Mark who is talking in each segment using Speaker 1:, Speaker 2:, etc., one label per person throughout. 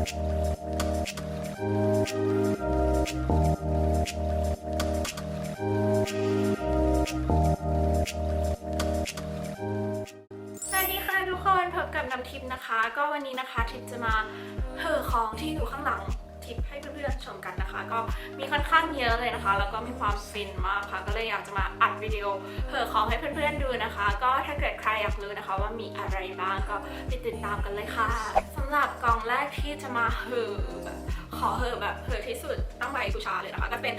Speaker 1: สวัสดีค่ะทุกคนพบกับน้ำทิพย์นะคะ ก็วันนี้นะคะทิพย์จะมาเห่อของที่อยู่ข้างหลังทิพย์ให้เพื่อนๆชมกันนะคะ ก็มีค่อนข้างเยอะเลยนะคะ แล้วก็มีความฟินมากค่ะ ก็เลยอยากจะมาอัดวิดีโอเห่อของให้เพื่อนๆดูนะคะ ก็ถ้าเกิดใครอยากรู้นะคะ ว่ามีอะไรบ้างก็ไปติดตามกันเลยค่ะำหรับกองแรกที่จะมาเหอแบบขอเหอแบบเหอที่สุด ตั้งไว้บูชาเลยนะคะก็เป็น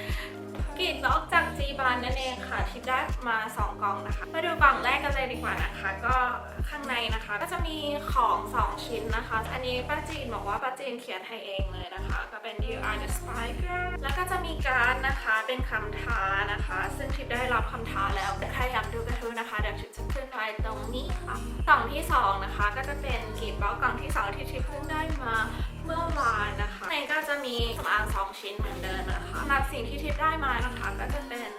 Speaker 1: กรีดบล็อกจากจีบานนั่นเองค่ะที่ได้มา2กล่องนะคะ มาดูกล่องแรกกันเลยดีกว่านะคะ ก็ข้างในนะคะ ก็จะมีของ 2 ชิ้นนะคะ อันนี้ป้าจีนบอกว่าป้าจีนเขียนให้เองเลยนะคะ ก็เป็น You are the spy girl แล้วก็จะมีการนะคะเป็นคำท้านะคะ ซึ่งทิพย์ได้รับคำท้าแล้วใครอยากดูกระทู้นะคะเดี๋ยวทิพย์จะขึ้นไว้ตรงนี้ค่ะกล่องที่ 2 นะคะ ก็จะเป็นกรีดบล็อกกล่องที่ 2 ที่ทิพย์เพิ่งได้มาเมื่อวาน ในก็จะมีสำอางสองชิ้นเหมือนเดิมนะคะสำหรับสิ่งที่ทิพได้มานะคะก็จะเป็น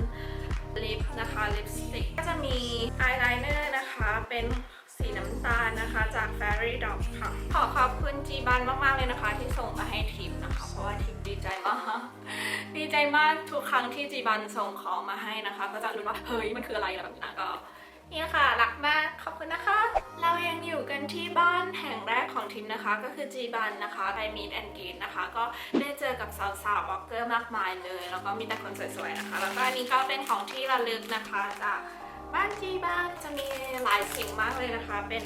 Speaker 1: ลิปนะคะลิปสติกก็จะมีอายไลเนอร์นะคะเป็นสีน้ำตาลนะคะจาก Fairy Dog ค่ะ ขอขอบคุณจีบันมากๆเลยนะคะ ที่ส่งมาให้ทิพนะคะ เพราะว่าทิพดีใจมากดีใจมากทุกครั้งที่จีบันส่งของมาให้นะคะ ก็จะรู้ว่าเฮ้ยมันคืออะไรอะไรแบบนี้นะก็ เนี่ยค่ะรักมากขอบคุณนะคะ เรายังอยู่กันที่บ้านแห่งแรกของทิมนะคะ ก็คือจีบันนะคะไปมีดแอนกีนนะคะ ก็ได้เจอกับสาวๆบล็อกเกอร์มากมายเลย แล้วก็มีแต่คนสวยๆนะคะ แล้วก็อันนี้ก็เป็นของที่ระลึกนะคะจากบ้านจีบันจะมีหลายสิ่งมากเลยนะคะ เป็น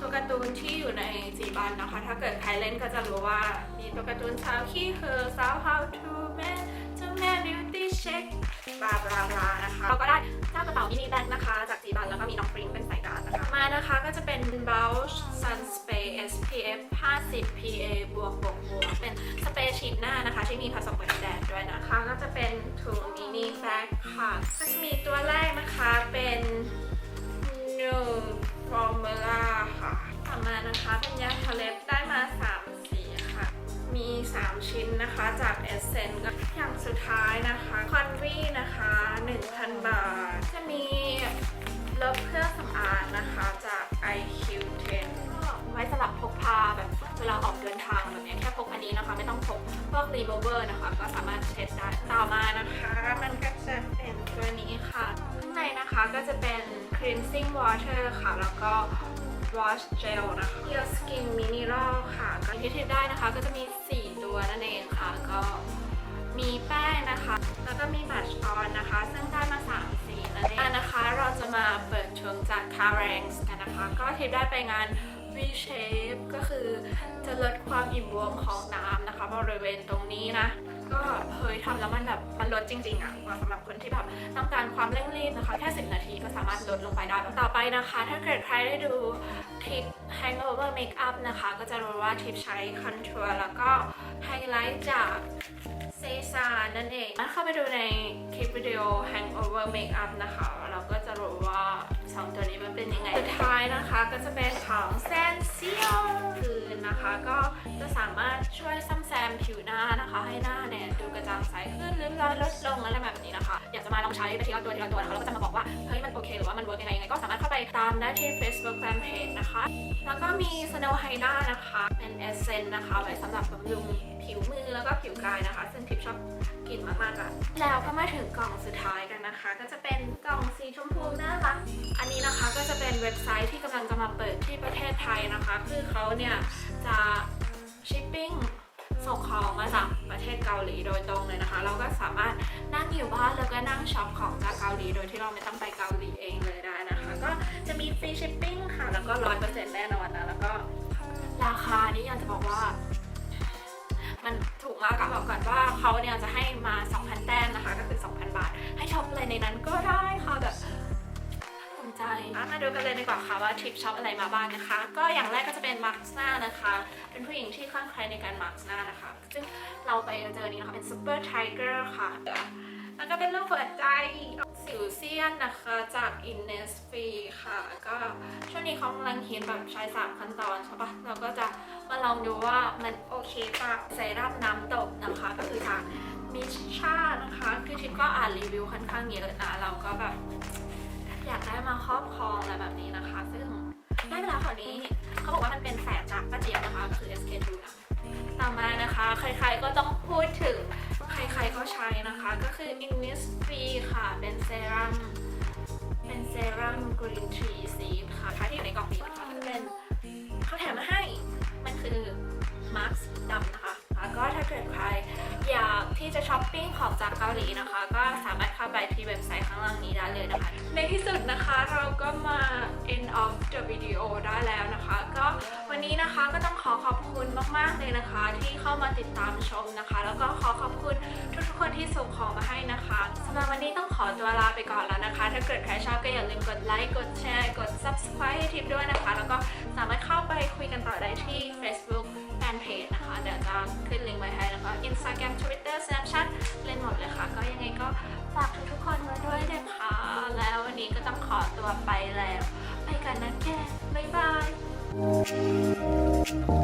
Speaker 1: ตัวการ์ตูนที่อยู่ในจีบันนะคะ ถ้าเกิดใครเล่นก็จะรู้ว่ามีตัวการ์ตูนสาวขี้คือสาว how to man to man beauty check บลาบลาบลานะคะเราก็ได้เจ้ากระเป๋ามินิแบงนะคะ แบ็คค่ะก็จะมีตัวแรกนะคะเป็น New Formula ค่ะต่อมานะคะเป็นยาทาเล็บได้มา 3 สีค่ะ มี 3 ชิ้นนะคะจาก Essence ก็อย่างสุดท้ายนะคะคอนวีนะคะ 1,000 บาท จะมีลบเครื่องสำอางนะคะจาก IQ10 ก็ไว้สำหรับพกพาแบบเวลาออกเดินทางแบบนี้แค่พกอันนี้นะคะ ไม่ต้องพกพวก remover นะคะ ก็สามารถเช็ดได้ต่อมา cleansing water ค่ะ แล้วก็ wash gel นะคะ Your Skin Mineral ค่ะ ก็ที่ทิพได้นะคะก็จะมี 4 ตัวนั่นเองค่ะ ก็มีแป้งนะคะ แล้วก็มีบัชออนนะคะ ซึ่งได้มา 3 สีนั่นเองอะนะคะเราจะมาเปิดชมจาก c a r a n g กันนะคะ ก็ทิพได้ไปงาน V-shape ก็คือจะลดความอิ่มบวมของน้ำนะคะ บริเวณตรงนี้นะ ก็เฮ้ยทำแล้วมันแบบ มันลดจริงๆอะสำหรับคนที่แบบต้องการความเร่งรีบนะคะแค่ 10 นาทีก็สามารถลดลงไปได้แล้วต่อไปนะคะ ถ้าเกิดใครได้ดูทิป hangover makeup นะคะ ก็จะรู้ว่าทิปใช้คอนทัวร์แล้วก็ไฮไลท์จากเซซานั่นเองถ้าเข้าไปดูในคลิปวิดีโอ hangover makeup นะคะ เราก็จะรู้ว่าสองตัวนี้มันเป็นยังไง สุดท้ายนะคะก็จะเป็นของแซนเซียคื นะคะ ก็จะสามารถช่วยซ่อมแซมผิวหน้านะคะ ให้หน้าเนี่ยดูกระจ่างใสขึ้นริ้วรอยลดลงอะไรแบบนี้นะคะ อยากจะมาลองใช้ไปทีละตัวทีละตัวนะคะแล้วก็จะมาบอการถเข้าไปตามได้ที่ Facebook Fanpage นะคะ แล้วก็มี Snow h y d a นะคะ เป็นเอเซนนะคะ ไว้สำหรับบำรุงผิวมือแล้วก็ผิวกายนะคะ ซึ่งทิปชอบกินมากๆอะแล้วก็มาถึงกล่องสุดท้ายกันนะคะ ก็จะเป็นกล่องสีชมพูน่ารักอันนี้นะคะก็จะเป็นเว็บไซต์ที่กำลังจะมาเปิดที่ประเทศไทยนะคะ คือเขาเนี่ยจะชิปปิ้งส่งของมาจากประเทศเกาหลีโดยตรงเลยนะคะ เราก็สามารถนั่งอยู่บ้านแล้วก็นั่งช็อปของจากเกาหลีโดยที่เราไม่ต้องไปเกาหลีเองเลย ก็จะมีฟรีชิปปิ้งค่ะ แล้วก็ร้อยเปอร์เซ็นต์แน่นอนนะ แล้วก็ราคานี่อยากจะบอกว่า มันถูกมากอะบอกก่อนว่าเขาเนี่ยจะให้มา 2,000 แต้มนะคะ ก็คือ 2,000 บาท ให้ช็อปอะไรในนั้นก็ได้ค่ะแบบสนใจมาดูกันเลยดีกว่าค่ะว่าทริปช็อปอะไรมาบ้างนะคะ ก็อย่างแรกก็จะเป็นมาร์คหน้านะคะ เป็นผู้หญิงที่คลั่งไคล้ในการมาร์คหน้านะคะ ซึ่งเราไปเจอนี้นะคะเป็นซูเปอร์ไทเกอร์ค่ะ แล้วก็เป็นรูปหัวใจ สิวเซียนนะคะจาก Innisfree ค่ะ ก็ช่วงนี้เขากำลังฮิตแบบใช้สามขั้นตอนใช่ปะเราก็จะมาลองดูว่ามันโอเคปะเซรั่มน้ำตบนะคะ ก็คือทางมิชชานะคะ คือทิปก็อ่านรีวิวค่อนข้างเยอะนะ เราก็แบบอยากได้มาครอบครองอะไรแบบนี้นะคะ ซึ่งได้เวลาคราวนี้เขาบอกว่ามันเป็นแฝดจากป้าเจี๊ยบนะคะก็คือ SK2 นะ ข้างล่างนี้ได้เลยนะคะ ในที่สุดนะคะเราก็มา end of the video ได้แล้วนะคะ ก็วันนี้นะคะก็ต้องขอขอบคุณมาก ๆ เลยนะคะ ที่เข้ามาติดตามชมนะคะ แล้วก็ขอขอบคุณทุกๆคนที่ส่งของมาให้นะคะสำหรับวันนี้ต้องขอตัวลาไปก่อนแล้วนะคะ ถ้าเกิดใครชอบก็อย่าลืมกดไลค์กดแชร์กด subscribe ให้ทิปด้วยนะคะ แล้วก็สามารถเข้าไปคุยกันต่อได้ที่ Facebook Fanpage นะคะเดี๋ยวจะขึ้นลิงก์ไว้ให้แล้วก็ Instagram Twitter Thank you.